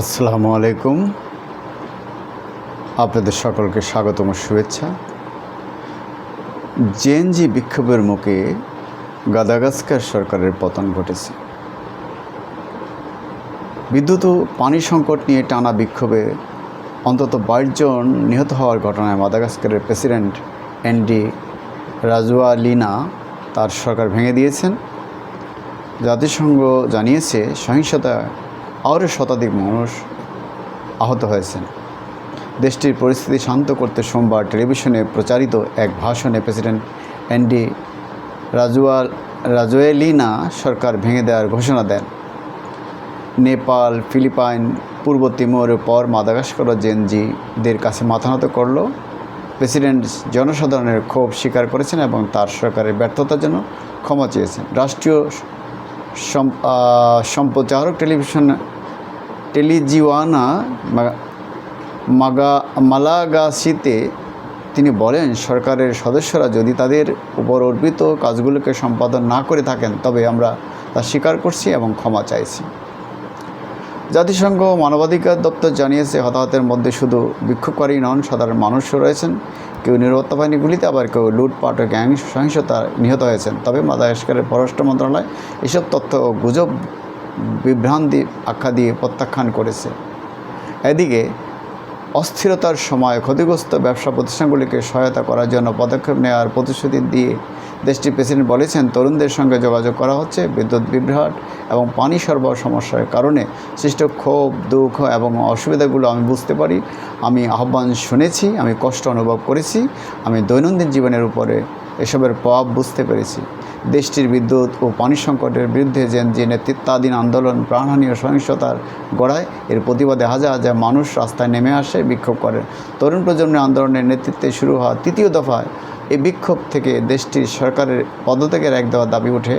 আসসালামু আলাইকুম। আপনাদের সকলকে স্বাগতম, শুভেচ্ছা। জেএনজি বিক্ষোভের মুখে গাদাগাস্কার সরকারের পতন ঘটেছে। বিদ্যুৎ ও পানি সংকট নিয়ে টানা বিক্ষোভে অন্তত বাইশ জন নিহত হওয়ার ঘটনায় মাদাগাস্কারের প্রেসিডেন্ট এনডি রাজুয়ালিনা তার সরকার ভেঙে দিয়েছেন। জাতিসংঘ জানিয়েছে সহিংসতায় আরও শতাধিক মানুষ আহত হয়েছেন। দেশটির পরিস্থিতি শান্ত করতে সোমবার টেলিভিশনে প্রচারিত এক ভাষণে প্রেসিডেন্ট অ্যান্ডি রাজুয়াল রাজুয়েলিনা সরকার ভেঙে দেওয়ার ঘোষণা দেন। নেপাল, ফিলিপাইন, পূর্ব তিমোরের পর মাদাগাস্কর জেনজিদের কাছে মাথা নত করল। প্রেসিডেন্ট জনসাধারণের ক্ষোভ স্বীকার করেছেন এবং তার সরকারের ব্যর্থতার জন্য ক্ষমা চেয়েছেন। রাষ্ট্রীয় সম্প্রচারক টেলিভিশন টেলিজিওয়ানা মাগা মালাগাসিতে তিনি বলেন, সরকারের সদস্যরা যদি তাদের উপর অর্পিত কাজগুলোকে সম্পাদন না করে থাকেন, তবে আমরা তা স্বীকার করছি এবং ক্ষমা চাইছি। জাতিসংঘ মানবাধিকার দপ্তর জানিয়েছে, হতাহতের মধ্যে শুধু বিক্ষোভকারী নন, সাধারণ মানুষও রয়েছেন। কেউ নিরাপত্তা বাহিনী গুলিতে আবার কেউ লুটপাট ও গ্যাং সহিংসতা নিহত হয়েছেন। তবে মাদাগাস্কারের পররাষ্ট্র মন্ত্রণালয় এসব তথ্য ও গুজব বিভ্রান্তি আখ্যা দিয়ে প্রত্যাখ্যান করেছে। এদিকে, অস্থিরতার সময় ক্ষতিগ্রস্ত ব্যবসা প্রতিষ্ঠানগুলিকে সহায়তা করার জন্য পদক্ষেপ নেওয়ার প্রতিশ্রুতি দিয়ে দেশটির প্রেসিডেন্ট বলেছেন, তরুণদের সঙ্গে যোগাযোগ করা হচ্ছে, বিদ্যুৎ বিভ্রাট এবং পানি সরবরাহ সমস্যার কারণে সৃষ্ট ক্ষোভ, দুঃখ এবং অসুবিধাগুলো আমি বুঝতে পারি। আমি আহ্বান শুনেছি, আমি কষ্ট অনুভব করেছি, আমি দৈনন্দিন জীবনের উপরে এসবের প্রভাব বুঝতে পেরেছি। দেশটির বিদ্যুৎ ও পানি সংকটের বিরুদ্ধে যে যে নেতৃত্বাধীন আন্দোলন প্রাণহানি ও সহিংসতার গড়ায়, এর প্রতিবাদে হাজার হাজার মানুষ রাস্তায় নেমে আসে বিক্ষোভ করে। তরুণ প্রজন্মের আন্দোলনের নেতৃত্বে শুরু হওয়া তৃতীয় দফায় এই বিক্ষোভ থেকে দেশটির সরকারের পদত্যাগের এক দেওয়া দাবি ওঠে।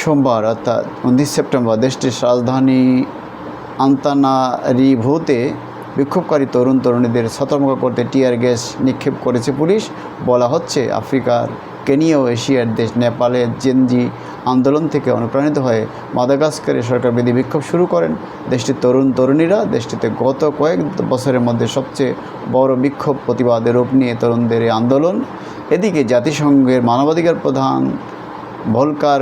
সোমবার, অর্থাৎ উনত্রিশ সেপ্টেম্বর, দেশটির রাজধানী আন্তানারিভোতে বিক্ষোভকারী তরুণ তরুণীদের সতর্ক করতে টিয়ার গ্যাস নিক্ষেপ করেছে পুলিশ। বলা হচ্ছে, আফ্রিকার কেনিয়া ও এশিয়ার দেশ নেপালের জেনজি আন্দোলন থেকে অনুপ্রাণিত হয়ে মাদাগাস্কারে সরকার বিধি বিক্ষোভ শুরু করেন। দেশটির তরুণ তরুণীরা দেশটিতে গত কয়েক বছরের মধ্যে সবচেয়ে বড় বিক্ষোভ প্রতিবাদের রূপ নিয়ে তরুণদের আন্দোলন। এদিকে জাতিসংঘের মানবাধিকার প্রধান ভলকার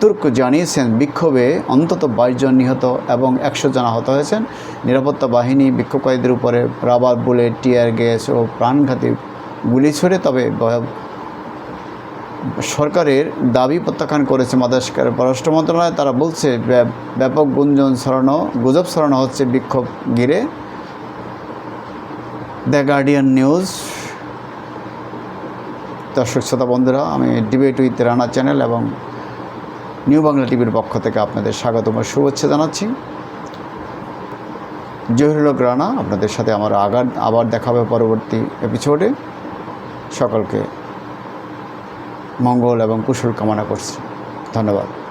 তুর্ক জানিয়েছেন, বিক্ষোভে অন্তত বাইশ জন নিহত এবং একশো জন আহত হয়েছেন। নিরাপত্তা বাহিনী বিক্ষোভকারীদের উপরে রাবার, বুলেট, টিয়ার গ্যাস ও প্রাণঘাতী গুলি ছড়ে, তবে সরকারের দাবি প্রত্যাখ্যান করেছে মাদাস্কারের পররাষ্ট্র মন্ত্রণালয়। তারা বলছে ব্যাপ- ব্যাপক গুঞ্জন ছড়ানো, গুজব ছড়ানো হচ্ছে বিক্ষোভ ঘিরে। The Guardian news. দর্শক, শ্রোতা বন্ধুরা, আমি ডিবেট উইথ রানা চ্যানেল এবং নিউ বাংলা টিভির পক্ষ থেকে আপনাদের স্বাগতম শুভেচ্ছা জানাচ্ছি। জহিরুল রানা, আপনাদের সাথে আমার আগার আবার দেখা হবে পরবর্তী এপিসোডে সকলকে মঙ্গল এবং কুশল কামনা করছি। ধন্যবাদ।